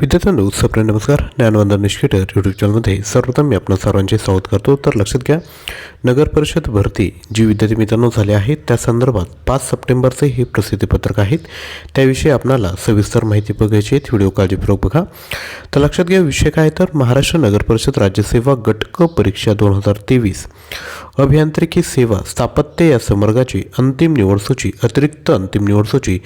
विद्यार्थ्यांनो सप्रे नमस्कार. ज्ञानवंदन निष्केटर यूट्यूब चॅनलमध्ये सर्वप्रथम मी आपणा सर्वांचे स्वागत करतो. तर लक्षात घ्या नगर परिषद भरती जी विद्यार्थी मित्रांनो झाली आहे त्या संदर्भात पाच सप्टेंबरचे हे प्रसिद्धीपत्रक आहेत. त्याविषयी आपणाला सविस्तर माहिती बघायची आहे व्हिडिओ काळजीपूर्वक बघा. तर लक्षात घ्या विषय काय तर महाराष्ट्र नगर परिषद राज्यसेवा गटक परीक्षा दोन हजार तेवीस. अभियांत्रिकी सेवा स्थापत्य या संवर्गाची अंतिम निवड सूची अतिरिक्त अंतिम निवड सूची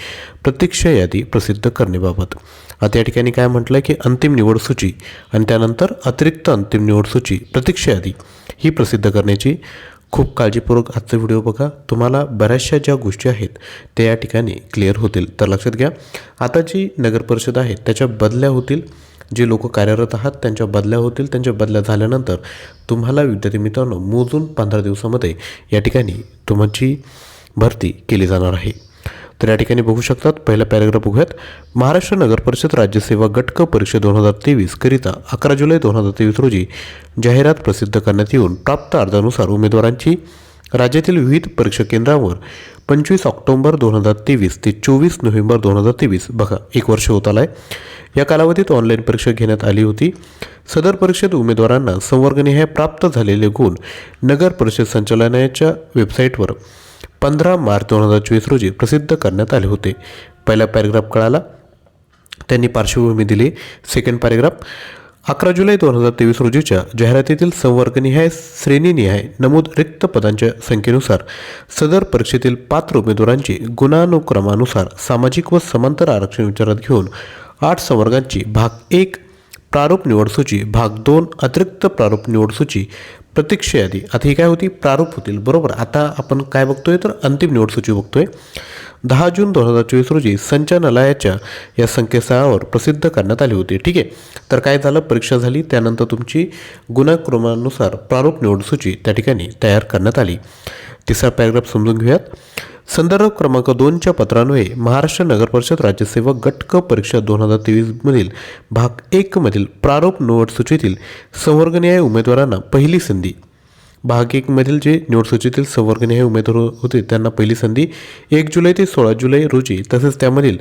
प्रतीक्षा यादी प्रसिद्ध करण्याबाबत. आता या ठिकाणी काय म्हटलं की अंतिम निवड सूची आणि त्यानंतर अतिरिक्त अंतिम निवड सूची प्रतीक्षा यादी ही प्रसिद्ध करण्याची खूप काळजीपूर्वक आजचा व्हिडिओ बघा. तुम्हाला बऱ्याचशा ज्या गोष्टी आहेत त्या या ठिकाणी क्लिअर होतील. तर लक्षात घ्या आता जी नगरपरिषद आहेत आहे त्याच्या बदल्या होतील. जे लोक कार्यरत आहात त्यांच्या बदल्या होतील. त्यांच्या बदल्या झाल्यानंतर तुम्हाला विद्यार्थी मित्रांनो मोजून पंधरा दिवसामध्ये या ठिकाणी तुमची भरती केली जाणार आहे. तर या ठिकाणी बघू शकतात पहिला पॅरेग्राफ बघूयात. महाराष्ट्र नगर परिषद राज्यसेवा गट क परीक्षा दोन हजार तेवीस करिता अकरा जुलै दोन हजार तेवीस रोजी जाहिरात प्रसिद्ध करण्यात येऊन प्राप्त अर्जानुसार उमेदवारांची राज्यातील विविध परीक्षा केंद्रावर पंचवीस ऑक्टोंबर दोन हजार तेवीस ते चोवीस नोव्हेंबर दोन हजार तेवीस बघा एक वर्ष होत आलं आहे या कालावधीत ऑनलाईन परीक्षा घेण्यात आली होती. सदर परीक्षेत उमेदवारांना संवर्गनिहाय प्राप्त झालेले गुण नगर परिषद संचालनालयाच्या वेबसाईटवर पंधरा मार्च दोन हजार चोवीस रोजी प्रसिद्ध करण्यात आले होते. पहिला पॅरेग्राफ कळाला. त्यांनी पार्श्वभूमी दिली. सेकंड पॅरेग्राफ अकरा जुलै दोन हजार तेवीस रोजीच्या जाहिरातीतील संवर्गनिहाय श्रेणीनिहाय नमूद रिक्त पदांच्या संख्येनुसार सदर परीक्षेतील पात्र उमेदवारांची गुणानुक्रमानुसार सामाजिक व समांतर आरक्षण विचारात घेऊन आठ संवर्गांची भाग एक प्रारूप निवडसूची भाग दोन अतिरिक्त प्रारूप निवडसूची प्रतीक्षा यादी. आता ही काय होती? प्रारूप होतील. बरोबर? आता आपण काय बघतोय? तर अंतिम निवडसूची बघतोय. दहा जून दोन हजार चोवीस रोजी संचालनालयाच्या या संकेतस्थळावर प्रसिद्ध करण्यात आली होती. ठीक आहे? तर काय झालं? परीक्षा झाली. त्यानंतर तुमची गुणाक्रमानुसार प्रारूप निवडसूची त्या ठिकाणी तयार करण्यात आली. तिसरा पॅराग्राफ समजून घेऊयात. संदर्भ क्रमांक दोनच्या पत्रान्वये महाराष्ट्र नगर परिषद राज्यसेवा गट क परीक्षा दोन हजार तेवीसमधील भाग एकमधील प्रारूप निवड सूचीतील संवर्गनीय उमेदवारांना पहिली संधी. भाग एकमधील जे निवडसूचीतील संवर्गनीय उमेदवार होते त्यांना पहिली संधी एक जुलै ते सोळा जुलै रोजी तसेच त्यामधील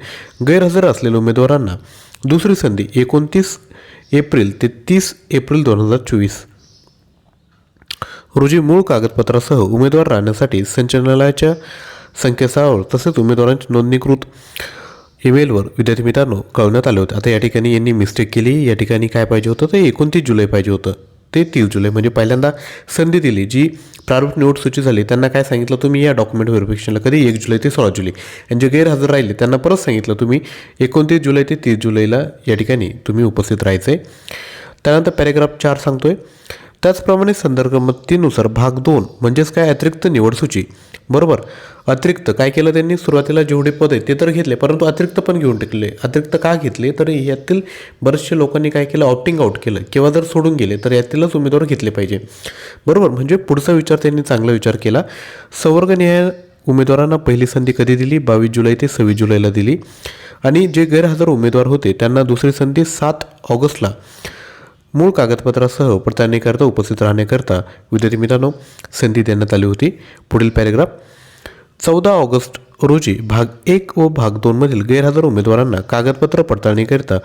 गैरहजर असलेल्या उमेदवारांना दुसरी संधी एकोणतीस एप्रिल ते तीस एप्रिल दोन हजार चोवीस. रोजी मूळ कागदपत्रासह उमेदवार राहण्यासाठी संचालनालयाच्या संकेतस्थळावर तसेच उमेदवारांच्या नोंदणीकृत ईमेलवर विद्यार्थी मित्रांनो कळवण्यात आले होते. आता या ठिकाणी यांनी मिस्टेक केली. या ठिकाणी काय पाहिजे होतं? ते एकोणतीस जुलै पाहिजे होतं. ते तीस जुलै म्हणजे पहिल्यांदा संधी दिली. जी प्रारूप निवड सूची झाली. त्यांना काय सांगितलं तुम्ही? या डॉक्युमेंट व्हेरिफिकेशनला कधी? एक जुलै ते सोळा जुलै. आणि जे गैरहजर राहिले त्यांना परत सांगितलं तुम्ही एकोणतीस जुलै ते तीस जुलैला या ठिकाणी तुम्ही उपस्थित राहायचं. आहे त्यानंतर पॅरेग्राफ चार सांगतोय. त्याचप्रमाणे संदर्भमतीनुसार भाग दोन म्हणजेच काय अतिरिक्त निवड सूची. बरोबर? अतिरिक्त काय केलं त्यांनी? सुरुवातीला जेवढे पद आहेत ते तर घेतले परंतु अतिरिक्त पण घेऊन टाकले. अतिरिक्त का घेतले? तर यातील बरेचसे लोकांनी काय केलं? ऑप्टिंग आउट केलं. किंवा जर सोडून गेले तर यातीलच उमेदवार घेतले पाहिजे. बरोबर? म्हणजे पुढचा विचार त्यांनी चांगला विचार केला. संवर्गनिहाय उमेदवारांना पहिली संधी कधी दिली? बावीस जुलै ते सव्वीस जुलैला दिली. आणि जे गैरहजर उमेदवार होते त्यांना दुसरी संधी सात ऑगस्टला. मूळ कागदपत्रासह पडताळणीकरता उपस्थित राहण्याकरता विद्यार्थी मित्रांनो संधी देण्यात आली होती. पुढील पॅरेग्राफ चौदा ऑगस्ट रोजी भाग एक व भाग दोनमधील गैरहजर उमेदवारांना कागदपत्र पडताळणीकरिता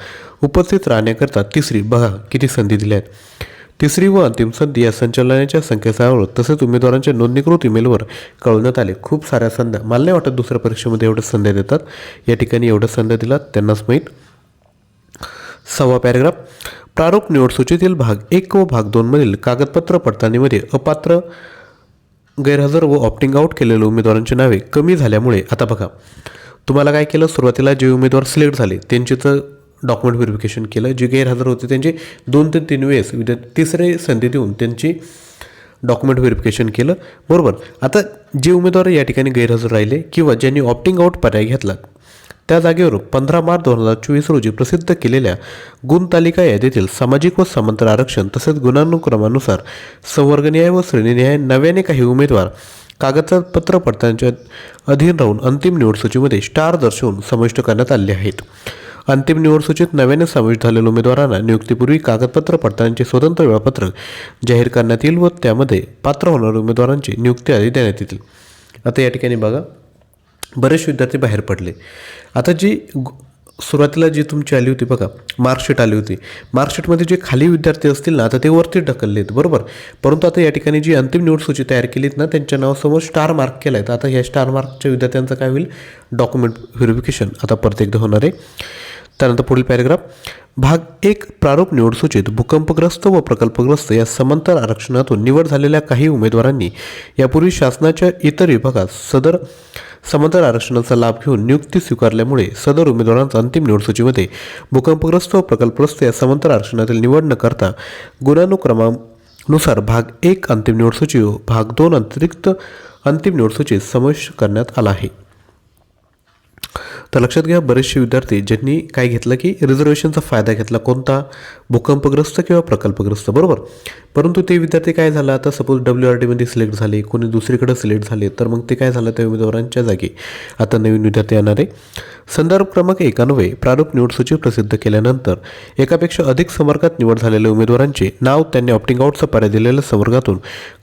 उपस्थित राहण्याकरता तिसरी बघा किती संधी दिल्या आहेत? तिसरी व अंतिम संधी या संचालनाच्या संकेतस्थळावर तसेच उमेदवारांच्या नोंदणीकृत ईमेलवर कळवण्यात आले. खूप साऱ्या संध्या मला नाही वाटत दुसऱ्या परीक्षेमध्ये एवढ्या संध्या देतात. या ठिकाणी एवढ्या संध्या दिलात त्यांनाच माहीत. सहावा पॅरेग्राफ प्रारूप निवड सूचीतील भाग एक व भाग दोनमधील कागदपत्र पडताळणीमध्ये अपात्र गैरहजर व ऑप्टिंग आउट केलेल्या उमेदवारांची नावे कमी झाल्यामुळे आता बघा. तुम्हाला काय केलं? सुरुवातीला जे उमेदवार सिलेक्ट झाले त्यांचे तर डॉक्युमेंट व्हेरिफिकेशन केलं. जे गैरहजर होते त्यांचे दोन ते तीन वेळेस विद्या तिसरे संधी देऊन त्यांची डॉक्युमेंट व्हेरिफिकेशन केलं. बरोबर. आता जे उमेदवार या ठिकाणी गैरहजर राहिले किंवा ज्यांनी ऑप्टिंग आउट पर्याय घेतला त्या जागेवर पंधरा मार्च दोन हजार चोवीस रोजी प्रसिद्ध केलेल्या गुण तालिका यादीतील सामाजिक व समांतर आरक्षण तसेच गुणानुक्रमानुसार संवर्गनिहाय व श्रेणीनिहाय नव्याने काही उमेदवार कागदपत्र पडताळणीच्या अधीन राहून अंतिम निवड सूचीमध्ये स्टार दर्शवून समाविष्ट करण्यात आले आहेत. अंतिम निवड सूचीत नव्याने समाविष्ट झालेल्या उमेदवारांना नियुक्तीपूर्वी कागदपत्र पडताळणीचे स्वतंत्र वेळापत्रक जाहीर करण्यात येईल व त्यामध्ये पात्र होणाऱ्या उमेदवारांची नियुक्ती आधी देण्यात येतील. आता या ठिकाणी बघा. बरेच विद्यार्थी बाहेर पडले. आता जी गु- सुरुवातीला जी तुमची आली होती बघा मार्कशीट आली होती. मार्कशीटमध्ये जे खाली विद्यार्थी असतील ना आता ते वरती ढकलले आहेत बरोबर? परंतु आता या ठिकाणी जी अंतिम निवड सूची तयार आहेत ना त्यांच्या नावासमोर स्टार मार्क केला आहे तर आता ह्या स्टार मार्कच्या विद्यार्थ्यांचं काय होईल? डॉक्युमेंट व्हेरिफिकेशन आता परत एकदा होणार आहे. त्यानंतर पुढील पॅरेग्राफ. भाग एक प्रारूप निवड सूचित भूकंपग्रस्त व प्रकल्पग्रस्त या समांतर आरक्षणातून निवड झालेल्या काही उमेदवारांनी यापूर्वी शासनाच्या इतर विभागात सदर समांतर आरक्षणाचा लाभ घेऊन नियुक्ती स्वीकारल्यामुळे सदर उमेदवारांचा अंतिम निवड सूचीमध्ये भूकंपग्रस्त व प्रकल्पग्रस्त या समांतर आरक्षणातील निवड न करता गुणानुक्रमानुसार भाग एक अंतिम निवड सूची व भाग दोन अतिरिक्त अंतिम निवड सूचीत समावेश करण्यात आला आहे. तर लक्षात घ्या बरेचसे विद्यार्थी ज्यांनी काय घेतलं की रिझर्वेशनचा फायदा घेतला कोणता? भूकंपग्रस्त किंवा प्रकल्पग्रस्त बरोबर? परंतु ते विद्यार्थी काय झालं? आता सपोज डब्ल्यू आर टीमध्ये सिलेक्ट झाले कोणी दुसरीकडे सिलेक्ट झाले तर मग ते काय झालं त्या उमेदवारांच्या जागी? आता नवीन विद्यार्थी येणार. आहे संदर्भ क्रमांक एकान्वये प्रारूप निवड सूची प्रसिद्ध केल्यानंतर एकापेक्षा अधिक संवर्गात निवड झालेल्या उमेदवारांचे नाव त्यांनी ऑप्टिंग आउटचा पर्याय दिलेल्या संवर्गातून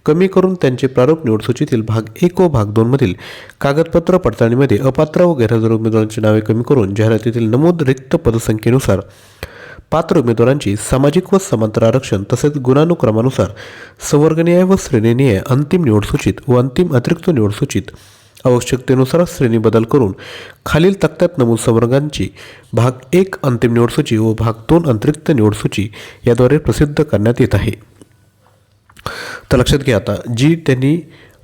कमी करून त्यांचे प्रारूप निवड सूचीतील भाग एक व भाग दोनमधील कागदपत्र पडताळणीमध्ये अपात्र व गैरहजर उमेदवारांची नावे कमी करून जाहिरातीतील नमूद रिक्त पदसंख्येनुसार पात्र उमेदवारांची सामाजिक व समांतर आरक्षण तसेच गुणानुक्रमानुसार संवर्गनीय व श्रेणीनीय अंतिम निवड सूचित व अंतिम अतिरिक्त निवड सूचित आवश्यकतेनुसार श्रेणी बदल करून खालील तक्त्यात नमूद संवर्गांची भाग एक अंतिम निवड सूची व भाग दोन अतिरिक्त निवड सूची याद्वारे प्रसिद्ध करण्यात येत आहे. तर लक्षात घ्या आता जी त्यांनी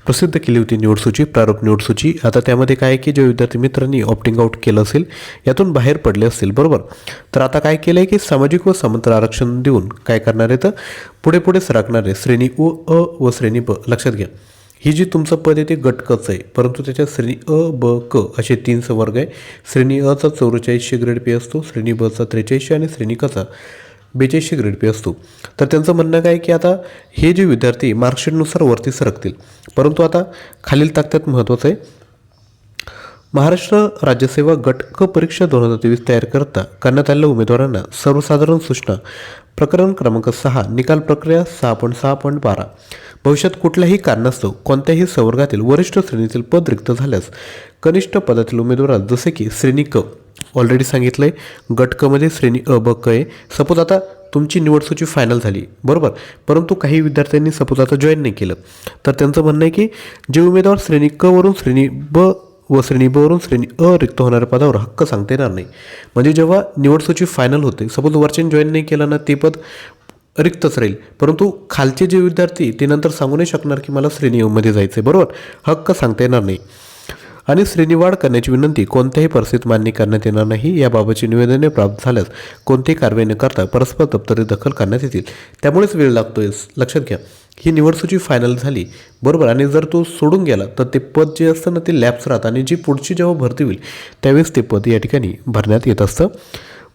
प्रसिद्ध केली होती निवडसूची प्रारूप निवडसूची आता त्यामध्ये काय आहे की जे विद्यार्थी मित्रांनी ऑप्टिंग आउट केलं असेल यातून बाहेर पडले असतील बरोबर? तर आता काय केलं आहे की सामाजिक व समांतर आरक्षण देऊन काय करणार आहे तर पुढे पुढे सरकणार आहे श्रेणी उ अ व श्रेणी ब. लक्षात घ्या. ही जी तुमचं पद आहे ते गटकच आहे परंतु त्याच्यात श्रेणी अ ब क असे तीन संवर्ग आहे. श्रेणी अचा चौवेचाळीसशे ग्रेड पे असतो श्रेणी बचा त्रेचाळीसशे आणि श्रेणी कचा. बेचाळीसशे ग्रेड पे असतो. तर त्यांचं म्हणणं काय की आता हे जे विद्यार्थी मार्कशीटनुसार वरती सरकतील परंतु आता खालील तक्त्यात महत्त्वाचं आहे. महाराष्ट्र राज्यसेवा गट क परीक्षा दोन हजार तेवीस तयार करता करण्यात आलेल्या उमेदवारांना सर्वसाधारण सूचना प्रकरण क्रमांक सहा निकाल प्रक्रिया सहा पॉईंट सहा पॉईंट बारा. भविष्यात कुठल्याही कारणास्तव कोणत्याही संवर्गातील वरिष्ठ श्रेणीतील पद रिक्त झाल्यास कनिष्ठ पदातील उमेदवारास जसे की श्रेणी क ऑलरेडी सांगितलं आहे गटकमध्ये श्रेणी अ ब क आहे सपोज आता तुमची निवड सूची फायनल झाली बरोबर? परंतु काही विद्यार्थ्यांनी सपोज आता जॉईन नाही केलं. तर त्यांचं म्हणणं आहे की जे उमेदवार श्रेणी क वरून श्रेणी ब व श्रेणी ब वरून श्रेणी अ रिक्त होणाऱ्या पदावर हक्क सांगता येणार नाही. म्हणजे जेव्हा निवड सूची फायनल होते सपोज वरच्यान जॉईन नाही केलं ना ते पद रिक्तच राहील. परंतु खालचे जे विद्यार्थी ते नंतर सांगू नाही शकणार की मला श्रेणी मध्ये जायचं आहे बरोबर? हक्क सांगता येणार नाही. आणि श्रेणीवाढ करण्याची विनंती कोणत्याही परिस्थितीत मान्य करण्यात येणार नाही. याबाबतची निवेदने प्राप्त झाल्यास कोणतीही कारवाई न करता परस्पर दप्तरी दखल करण्यात येतील. त्यामुळेच वेळ लागतोय. लक्षात घ्या. ही निवडसूची फायनल झाली. बरोबर. आणि जर तो सोडून गेला तर ते पद जे असतं ना ते लॅप्स राहतं. आणि जी पुढची जेव्हा भरती होईल त्यावेळेस ते पद या ठिकाणी भरण्यात येत असतं.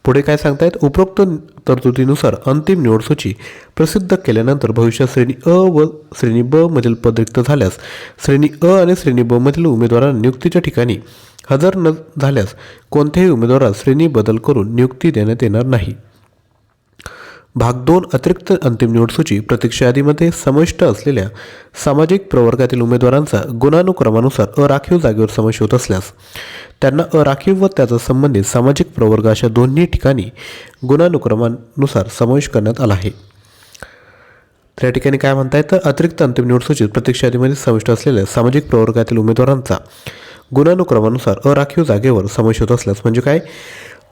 पुढे काय सांगतायत? उपरोक्त तरतुदीनुसार अंतिम निवडसूची प्रसिद्ध केल्यानंतर भविष्यात श्रेणी अ व श्रेणी ब मधील पद रिक्त झाल्यास श्रेणी अ आणि श्रेणी ब मधील उमेदवारांना नियुक्तीच्या ठिकाणी हजर न झाल्यास कोणत्याही उमेदवारास श्रेणी बदल करून नियुक्ती देण्यात येणार नाही. भाग दोन अतिरिक्त अंतिम निवडसूची प्रतीक्षा यादीमध्ये समाविष्ट असलेल्या सामाजिक प्रवर्गातील उमेदवारांचा गुणानुक्रमानुसार अराखीव जागेवर समावेश होत असल्यास त्यांना अराखीव व त्याचा संबंधित सामाजिक प्रवर्ग अशा दोन्ही ठिकाणी गुणानुक्रमानुसार समावेश करण्यात आला आहे. तर या ठिकाणी काय म्हणता येतं? अतिरिक्त अंतिम निवडसूचित प्रतीक्षा यादीमध्ये समाविष्ट असलेल्या सामाजिक प्रवर्गातील उमेदवारांचा गुणानुक्रमानुसार अराखीव जागेवर समावेश होत असल्यास म्हणजे काय?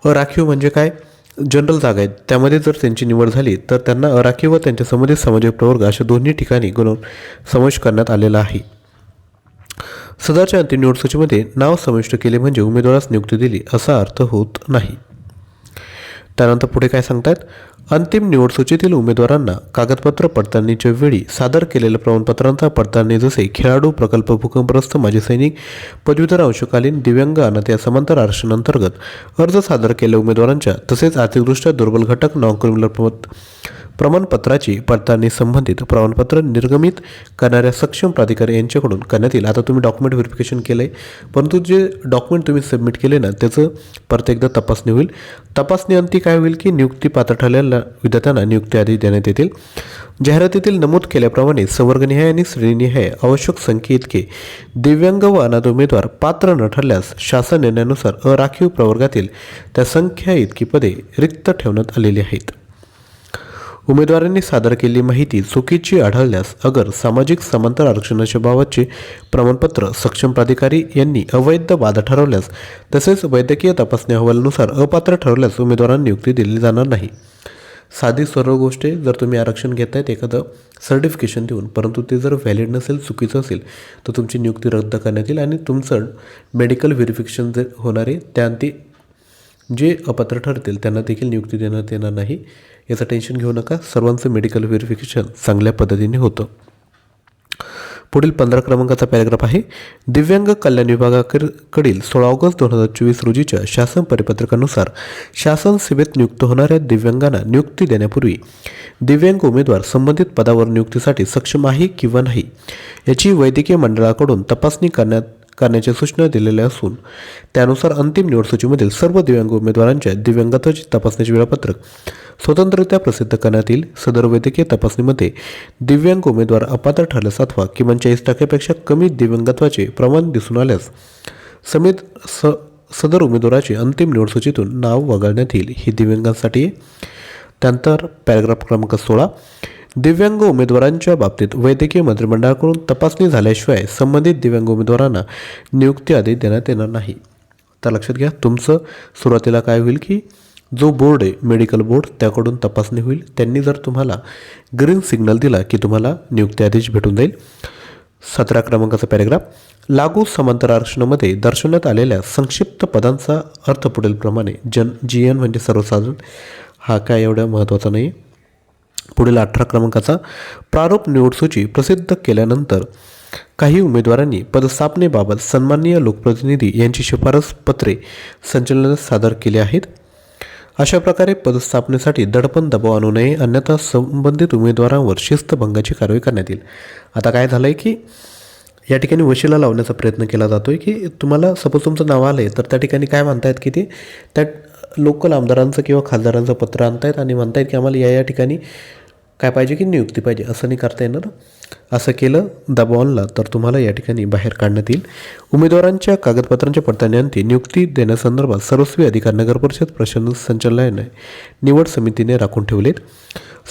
अराखीव म्हणजे काय? जनरल जागा आहेत. त्यामध्ये जर त्यांची निवड झाली तर त्यांना अराखीव व त्यांच्या संबंधित सामाजिक प्रवर्ग अशा दोन्ही ठिकाणी गुण समावेश करण्यात आलेला आहे. सदरच्या अंतिम निवड सूचीमध्ये नाव समाविष्ट केले म्हणजे उमेदवारास नियुक्ती दिली असा अर्थ होत नाही. त्यानंतर पुढे काय सांगतात अंतिम निवड सूचीतील उमेदवारांना कागदपत्र पडताळणीच्या वेळी सादर केलेल्या प्रमाणपत्रांचा पडताळणी जसे खेळाडू प्रकल्प भूकंपग्रस्त माजी सैनिक पदवीधर अंशकालीन दिव्यांग अनाथ या समांतर आरक्षणांतर्गत अर्ज सादर केलेल्या उमेदवारांच्या तसेच आर्थिकदृष्ट्या दुर्बल घटक नॉन क्रिमिनल प्रमाणपत्राची पडताळणी संबंधित प्रमाणपत्र निर्गमित करणाऱ्या सक्षम प्राधिकारी यांच्याकडून करण्यात येईल. आता तुम्ही डॉक्युमेंट व्हेरिफिकेशन केलं आहे परंतु जे डॉक्युमेंट तुम्ही सबमिट केले ना त्याचं परत एकदा तपासणी होईल. तपासणी अंती काय होईल की नियुक्ती पात्र ठरलेल्या विद्यार्थ्यांना नियुक्ती आधी देण्यात येतील. जाहिरातीतील नमूद केल्याप्रमाणे संवर्गनिहाय आणि श्रेणीनिहाय आवश्यक संख्ये इतके दिव्यांग व अनाथ उमेदवार पात्र न ठरल्यास शासन निर्णयानुसार अराखीव प्रवर्गातील त्या संख्या इतकी पदे रिक्त ठेवण्यात आलेली आहेत. उमेदवारांनी सादर केलेली माहिती चुकीची आढळल्यास अगर सामाजिक समांतर आरक्षणाच्या बाबतचे प्रमाणपत्र सक्षम प्राधिकारी यांनी अवैध बाधा ठरवल्यास तसेच वैद्यकीय तपासणी अहवालानुसार अपात्र ठरवल्यास उमेदवारांना नियुक्ती दिली जाणार नाही. साधी सर्व गोष्ट आहे जर तुम्ही आरक्षण घेत आहेत एखादं सर्टिफिकेशन देऊन परंतु ते जर व्हॅलिड नसेल चुकीचं असेल तर तुमची नियुक्ती रद्द करण्यात येईल आणि तुमचं मेडिकल व्हेरिफिकेशन जे होणार आहे ते जे अपात्र ठरतील त्यांना देखील नियुक्ती देण्यात येणार नाही. याचं टेन्शन घेऊ नका. सर्वांचं मेडिकल व्हेरिफिकेशन चांगल्या पद्धतीने होतं. पुढील पंधरा क्रमांकाचा पॅराग्राफ आहे. दिव्यांग कल्याण विभागाकडील सोळा ऑगस्ट दोन हजार चोवीस रोजीच्या शासन परिपत्रकानुसार शासन सेवेत नियुक्त होणाऱ्या दिव्यांगांना नियुक्ती देण्यापूर्वी दिव्यांग उमेदवार संबंधित पदावर नियुक्तीसाठी सक्षम आहे किंवा नाही याची वैद्यकीय मंडळाकडून तपासणी करण्यात करण्याच्या सूचना दिलेल्या असून त्यानुसार अंतिम निवड सूचीमधील सर्व दिव्यांग उमेदवारांच्या दिव्यांगत्वाची तपासण्याचे वेळापत्रक स्वतंत्ररित्या प्रसिद्ध करण्यात येईल. सदर वैद्यकीय तपासणीमध्ये दिव्यांग उमेदवार अपात्र ठरल्यास अथवा किमान चाळीस टक्क्यापेक्षा कमी दिव्यांगत्वाचे प्रमाण दिसून आल्यास समेत स सदर उमेदवाराचे अंतिम निवड सूचीतून नाव वगळण्यात येईल. ही दिव्यांगांसाठी त्यानंतर पॅराग्राफ क्रमांक सोळा. दिव्यांग उमेदवारांच्या बाबतीत वैद्यकीय मंत्रिमंडळाकडून तपासणी झाल्याशिवाय संबंधित दिव्यांग उमेदवारांना नियुक्ती आधी देण्यात येणार नाही. तर लक्षात घ्या तुमचं सुरुवातीला काय होईल की जो बोर्ड आहे मेडिकल बोर्ड त्याकडून तपासणी होईल. त्यांनी जर तुम्हाला ग्रीन सिग्नल दिला की तुम्हाला नियुक्ती आदेश भेटून जाईल. सतरा क्रमांकाचा पॅरेग्राफ. लागू समांतर आरक्षणामध्ये दर्शवण्यात आलेल्या संक्षिप्त पदांचा अर्थ पुढीलप्रमाणे. जन जी एन म्हणजे सर्वसाधारण. हा काय एवढा महत्त्वाचा नाही पुढील अठरा क्रमांकाचा प्रारूप निवडसूची प्रसिद्ध केल्यानंतर काही उमेदवारांनी पदस्थापनेबाबत सन्माननीय लोकप्रतिनिधी यांची शिफारस पत्रे संचलनात सादर केली आहेत. अशा प्रकारे पदस्थापनेसाठी दडपण दबाव आणू नये अन्यथा संबंधित उमेदवारांवर शिस्तभंगाची कारवाई करण्यात येईल. आता काय झालं आहे की या ठिकाणी वशिला लावण्याचा प्रयत्न केला जातो आहे की तुम्हाला सपोज तुमचं नाव आलं आहे तर त्या ठिकाणी काय म्हणतायत की ते? त्या लोकल आमदारांचं किंवा खासदारांचं पत्र आणतायत आणि म्हणतायत की आम्हाला या या ठिकाणी काय पाहिजे की नियुक्ती पाहिजे असं नाही करता येणार. असं केलं दबाव आणला तर तुम्हाला या ठिकाणी बाहेर काढण्यात येईल. उमेदवारांच्या कागदपत्रांच्या पडताळणीअंती नियुक्ती देण्यासंदर्भात सर्वस्वी अधिकार नगर परिषद प्रशासन संचालनालयाने निवड समितीने राखून ठेवलेत.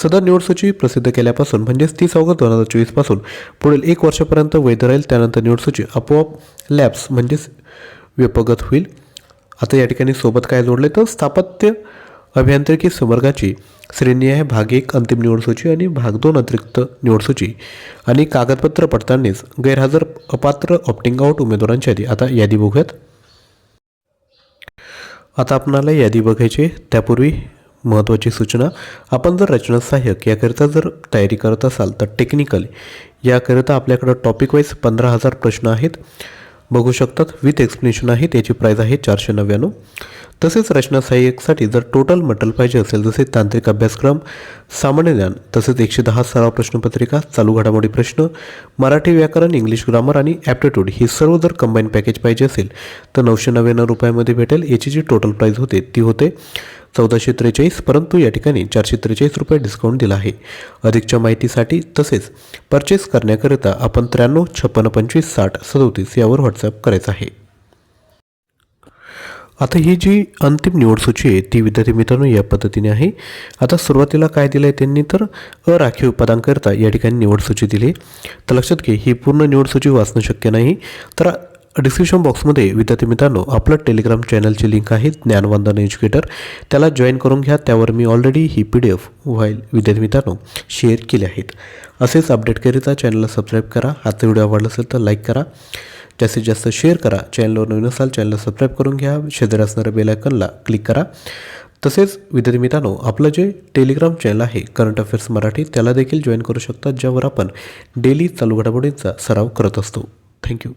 सदर निवड सूची प्रसिद्ध केल्यापासून म्हणजेच तीस ऑगस्ट दोन हजार चोवीसपासून पुढील एक वर्षापर्यंत वैध राहील त्यानंतर निवड सूची आपोआप लॅब्स म्हणजेच व्यपगत होईल. आता या ठिकाणी सोबत काय जोडले तर स्थापत्य अभियांत्रिकी संवर्गाची श्रेणी आहे. भाग एक अंतिम निवडसूची आणि भाग दोन अतिरिक्त निवडसूची. आणि कागदपत्र पडताळणीच गैरहजर अपात्र ऑप्टिंग आउट उमेदवारांची यादी. आता यादी बघूयात. आता आपणाला यादी बघायची त्यापूर्वी महत्त्वाची सूचना. आपण जर रचना सहाय्यक याकरिता जर तयारी करत असाल तर टेक्निकल याकरिता आपल्याकडं टॉपिक वाईज पंधरा हजार प्रश्न आहेत. बघू शकतात. विथ एक्सप्लेनेशन आहे त्याची प्राईज आहे चारशे नव्याण्णव. तसेच रचना सहाय्यकसाठी जर टोटल मटल पाहिजे असेल जसे तांत्रिक अभ्यासक्रम सामान्य ज्ञान तसेच एकशे दहा सराव प्रश्नपत्रिका चालू घडामोडी प्रश्न मराठी व्याकरण इंग्लिश ग्रामर आणि ॲप्टिट्यूड ही सर्व जर कंबाईन पॅकेज पाहिजे असेल तर नऊशे नव्याण्णव रुपयामध्ये भेटेल. याची जी टोटल प्राईज होते ती होते चौदाशे त्रेचाळीस परंतु या ठिकाणी चारशे त्रेचाळीस रुपये डिस्काउंट दिला आहे. अधिकच्या माहितीसाठी तसेच परचेस करण्याकरिता आपण त्र्याण्णव छप्पन्न पंचवीस साठ सदोतीस यावर व्हॉट्सअप करायचं आहे. आता ही जी अंतिम निवड सूची आहे ती विद्यार्थी मित्रांनो या पद्धतीने आहे. आता सुरुवातीला काय दिलं आहे त्यांनी? तर अराखीव पदांकरिता या ठिकाणी निवड सूची दिली. तर लक्षात घे ही पूर्ण निवड सूची वाचणं शक्य नाही. तर डिस्क्रिप्शन बॉक्समध्ये विद्यार्थी मित्रांनो आपलं टेलिग्राम चॅनलची लिंक आहे ज्ञानवंदन एज्युकेटर. त्याला जॉईन करून घ्या. त्यावर मी ऑलरेडी ही पी डी एफ व्हाईल विद्यार्थी मित्रांनो शेअर केले आहेत. असेच अपडेटकरिता चॅनलला सबस्क्राईब करा. आजचा व्हिडिओ आवडला असेल तर लाईक करा. जास्तीत जास्त शेअर करा. चॅनलवर नवीन असाल चॅनलला सबस्क्राईब करून घ्या. शेजारी असणाऱ्या बेलायकनला क्लिक करा. तसेच विद्यार्थी मित्रांनो आपलं जे टेलिग्राम चॅनल आहे करंट अफेअर्स मराठी त्याला देखील जॉईन करू शकता ज्यावर आपण डेली चालू घडामोडींचा सराव करत असतो. थँक्यू